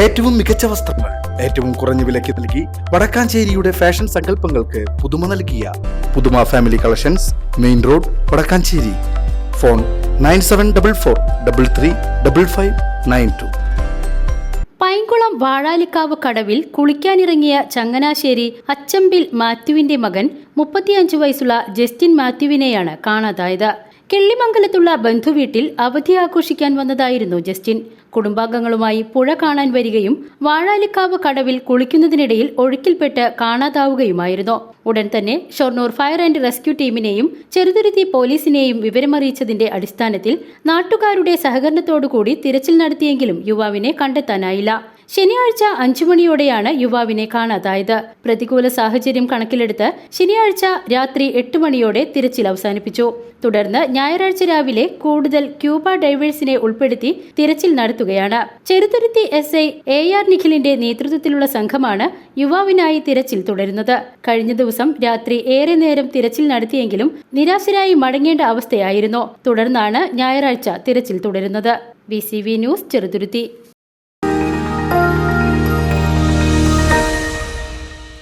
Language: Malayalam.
ഏറ്റവും മികച്ച വസ്ത്രങ്ങൾ ഏറ്റവും കുറഞ്ഞ വിലയ്ക്ക് നൽകി വടക്കാഞ്ചേരിയുടെ ഫാഷൻ സങ്കല്പങ്ങൾക്ക് പുതുമ നൽകിയ Puthuma family collections main road Vadakkanchery. Phone nine seven double four double three double five nine two. Painkulam Vazhalikkavu കടവിൽ കുളിക്കാനിറങ്ങിയ ചങ്ങനാശ്ശേരി അച്ചമ്പിൽ മാത്യുവിന്റെ മകൻ മുപ്പത്തിയഞ്ച് വയസ്സുള്ള ജസ്റ്റിൻ മാത്യുവിനെയാണ് കാണാതായത്. കിള്ളിമംഗലത്തുള്ള ബന്ധുവീട്ടിൽ അവധി ആഘോഷിക്കാൻ വന്നതായിരുന്നു ജസ്റ്റിൻ. കുടുംബാംഗങ്ങളുമായി പുഴ കാണാൻ വരികയും വാഴാലിക്കാവ് കടവിൽ കുളിക്കുന്നതിനിടയിൽ ഒഴുക്കിൽപ്പെട്ട് കാണാതാവുകയുമായിരുന്നു. ഉടൻ തന്നെ ഷൊർണൂർ ഫയർ ആൻഡ് റെസ്ക്യൂ ടീമിനെയും ചെറുതുരുത്തി പോലീസിനെയും വിവരമറിയിച്ചതിന്റെ അടിസ്ഥാനത്തിൽ നാട്ടുകാരുടെ സഹകരണത്തോടുകൂടി തിരച്ചിൽ നടത്തിയെങ്കിലും യുവാവിനെ കണ്ടെത്താനായില്ല. ശനിയാഴ്ച അഞ്ചു മണിയോടെയാണ് യുവാവിനെ കാണാതായത്. പ്രതികൂല സാഹചര്യം കണക്കിലെടുത്ത് ശനിയാഴ്ച രാത്രി എട്ട് മണിയോടെ തിരച്ചിൽ അവസാനിപ്പിച്ചു. തുടർന്ന് ഞായറാഴ്ച രാവിലെ കൂടുതൽ ക്യൂബ ഡൈവേഴ്സിനെ ഉൾപ്പെടുത്തി തിരച്ചിൽ നടത്തുകയാണ്. Cheruthuruthy S I A R നിഖിലിന്റെ നേതൃത്വത്തിലുള്ള സംഘമാണ് യുവാവിനായി തിരച്ചിൽ തുടരുന്നത്. കഴിഞ്ഞ ദിവസം രാത്രി ഏറെ നേരം തിരച്ചിൽ നടത്തിയെങ്കിലും നിരാശരായി മടങ്ങേണ്ട അവസ്ഥയായിരുന്നു. തുടർന്നാണ് ഞായറാഴ്ച തിരച്ചിൽ തുടരുന്നത്. B news Cheruthuruthy.